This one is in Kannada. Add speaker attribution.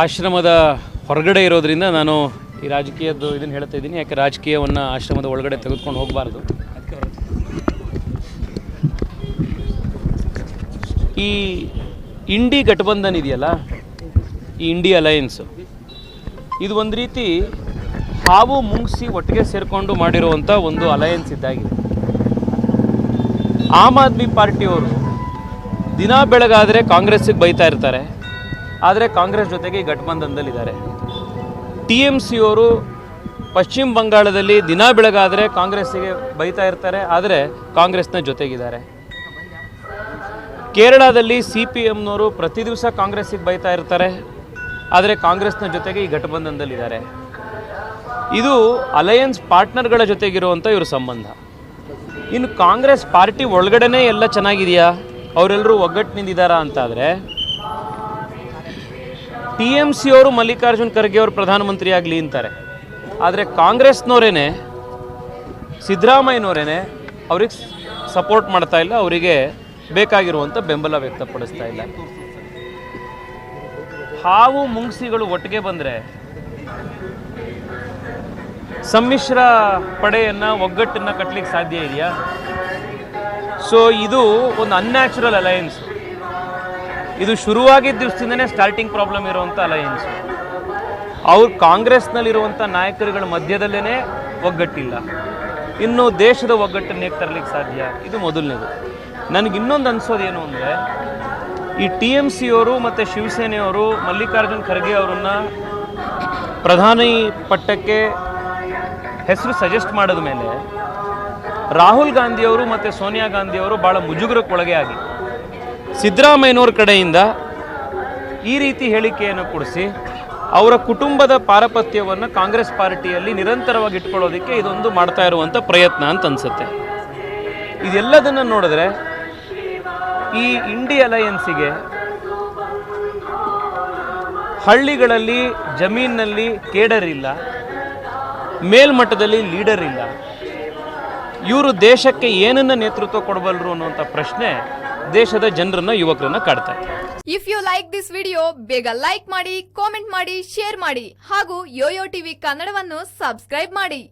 Speaker 1: ಆಶ್ರಮದ ಹೊರಗಡೆ ಇರೋದ್ರಿಂದ ನಾನು ಈ ರಾಜಕೀಯದ್ದು ಇದನ್ನು ಹೇಳ್ತಾ ಇದ್ದೀನಿ. ಯಾಕೆ ರಾಜಕೀಯವನ್ನು ಆಶ್ರಮದ ಒಳಗಡೆ ತೆಗೆದುಕೊಂಡು ಹೋಗಬಾರ್ದು? ಈ ಇಂಡಿ ಗಠಬಂಧನ್ ಇದೆಯಲ್ಲ, ಈ ಇಂಡಿ ಅಲಯನ್ಸು ಇದು ಒಂದು ರೀತಿ ಹಾವು ಮುಂಗಿಸಿ ಒಟ್ಟಿಗೆ ಸೇರಿಕೊಂಡು ಮಾಡಿರುವಂಥ ಒಂದು ಅಲಯನ್ಸ್ ಇದ್ದಾಗಿದೆ. ಆಮ್ ಆದ್ಮಿ ಪಾರ್ಟಿಯವರು ದಿನ ಬೆಳಗಾದರೆ ಕಾಂಗ್ರೆಸ್ಸಿಗೆ ಬೈತಾ ಇರ್ತಾರೆ. ಆದರೆ ಕಾಂಗ್ರೆಸ್ ಜೊತೆಗೆ ಗಠಬಂಧನದಲ್ಲಿದ್ದಾರೆ ಟಿ ಎಂ ಸಿ ಅವರು ಪಶ್ಚಿಮ ಬಂಗಾಳದಲ್ಲಿ ದಿನ ಬೆಳಗಾದರೆ ಕಾಂಗ್ರೆಸ್ಸಿಗೆ ಬೈತಾ ಇರ್ತಾರೆ, ಆದರೆ ಕಾಂಗ್ರೆಸ್ನ ಜೊತೆಗಿದ್ದಾರೆ. ಕೇರಳದಲ್ಲಿ ಸಿ ಪಿ ಎಮ್ನವರು ಪ್ರತಿ ದಿವಸ ಕಾಂಗ್ರೆಸ್ಸಿಗೆ ಬೈತಾ ಇರ್ತಾರೆ, ಆದರೆ ಕಾಂಗ್ರೆಸ್ನ ಜೊತೆಗೆ ಈ ಗಠಬಂಧನದಲ್ಲಿದ್ದಾರೆ ಇದು ಅಲಯನ್ಸ್ ಪಾರ್ಟ್ನರ್ಗಳ ಜೊತೆಗಿರುವಂಥ ಇವ್ರ ಸಂಬಂಧ. ಇನ್ನು ಕಾಂಗ್ರೆಸ್ ಪಾರ್ಟಿ ಒಳಗಡೆನೇ ಎಲ್ಲ ಚೆನ್ನಾಗಿದೆಯಾ? ಅವರೆಲ್ಲರೂ ಒಗ್ಗಟ್ಟಿನಿಂದಿದ್ದಾರಾ ಅಂತಾದರೆ ಟಿ ಎಂ ಸಿ ಅವರು ಮಲ್ಲಿಕಾರ್ಜುನ್ ಖರ್ಗೆ ಅವರು ಪ್ರಧಾನಮಂತ್ರಿ ಆಗಲಿ ಅಂತಾರೆ. ಆದರೆ ಕಾಂಗ್ರೆಸ್ನವರೇನೆ, ಸಿದ್ದರಾಮಯ್ಯನವರೇನೆ ಅವ್ರಿಗೆ ಸಪೋರ್ಟ್ ಮಾಡ್ತಾ ಇಲ್ಲ, ಅವರಿಗೆ ಬೇಕಾಗಿರುವಂಥ ಬೆಂಬಲ ವ್ಯಕ್ತಪಡಿಸ್ತಾ ಇಲ್ಲ. ಹಾವು ಮುಂಗ್ಸಿಗಳು ಒಟ್ಟಿಗೆ ಬಂದರೆ ಸಮ್ಮಿಶ್ರ ಪಡೆಯನ್ನು ಒಗ್ಗಟ್ಟನ್ನು ಕಟ್ಟಲಿಕ್ಕೆ ಸಾಧ್ಯ ಇದೆಯಾ? ಸೊ ಇದು ಒಂದು ಅನ್ಯಾಚುರಲ್ ಅಲಯನ್ಸ್ ಇದು ಶುರುವಾಗಿದ್ದ ದಿವಸದಿಂದನೇ ಸ್ಟಾರ್ಟಿಂಗ್ ಪ್ರಾಬ್ಲಮ್ ಇರುವಂಥ ಅಲಯನ್ಸ್ ಅವ್ರು ಕಾಂಗ್ರೆಸ್ನಲ್ಲಿರುವಂಥ ನಾಯಕರುಗಳ ಮಧ್ಯದಲ್ಲೇ ಒಗ್ಗಟ್ಟಿಲ್ಲ. ಇನ್ನು ದೇಶದ ಒಗ್ಗಟ್ಟನ್ನು ಹೇಗೆ ತರಲಿಕ್ಕೆ ಸಾಧ್ಯ? ಇದು ಮೊದಲನೇದು. ನನಗೆ ಇನ್ನೊಂದು ಅನಿಸೋದೇನು ಅಂದರೆ, ಈ ಟಿ ಎಂ ಸಿಯವರು ಮತ್ತು ಶಿವಸೇನೆಯವರು, ಮಲ್ಲಿಕಾರ್ಜುನ್ ಖರ್ಗೆ ಅವರನ್ನು ಪ್ರಧಾನಿ ಪಟ್ಟಕ್ಕೆ ಹೆಸರು ಸಜೆಸ್ಟ್ ಮಾಡಿದ ಮೇಲೆ ರಾಹುಲ್ ಗಾಂಧಿಯವರು ಮತ್ತು ಸೋನಿಯಾ ಗಾಂಧಿಯವರು ಭಾಳ ಮುಜುಗರಕ್ಕೊಳಗೆ ಆಗಿ ಸಿದ್ದರಾಮಯ್ಯನವ್ರ ಕಡೆಯಿಂದ ಈ ರೀತಿ ಹೇಳಿಕೆಯನ್ನು ಕೊಡಿಸಿ, ಅವರ ಕುಟುಂಬದ ಪಾರಪತ್ಯವನ್ನು ಕಾಂಗ್ರೆಸ್ ಪಾರ್ಟಿಯಲ್ಲಿ ನಿರಂತರವಾಗಿ ಇಟ್ಕೊಳ್ಳೋದಕ್ಕೆ ಇದೊಂದು ಮಾಡ್ತಾ ಇರುವಂಥ ಪ್ರಯತ್ನ ಅಂತ ಅನಿಸುತ್ತೆ. ಇದೆಲ್ಲದನ್ನು ನೋಡಿದ್ರೆ ಈ ಇಂಡಿ ಅಲಯನ್ಸಿಗೆ ಹಳ್ಳಿಗಳಲ್ಲಿ ಜಮೀನಿನಲ್ಲಿ ಕೇಡರ್ ಇಲ್ಲ, ಮೇಲ್ಮಟ್ಟದಲ್ಲಿ ಲೀಡರ್ ಇಲ್ಲ. ಇವರು ದೇಶಕ್ಕೆ ಏನನ್ನ ನೇತೃತ್ವ ಕೊಡಬಲ್ಲರು ಅನ್ನುವಂಥ ಪ್ರಶ್ನೆ ದೇಶದ ಜನರನ್ನ, ಯುವಕರನ್ನ ಕಾಡ್ತಾ ಇದೆ
Speaker 2: if you like this video ಬೇಗ ಲೈಕ್ ಮಾಡಿ ಕಾಮೆಂಟ್ ಮಾಡಿ ಶೇರ್ ಮಾಡಿ ಹಾಗೂ ಯೋಯೋ ಟಿವಿ ಕನ್ನಡವನ್ನು ಸಬ್ಸ್ಕ್ರೈಬ್ ಮಾಡಿ.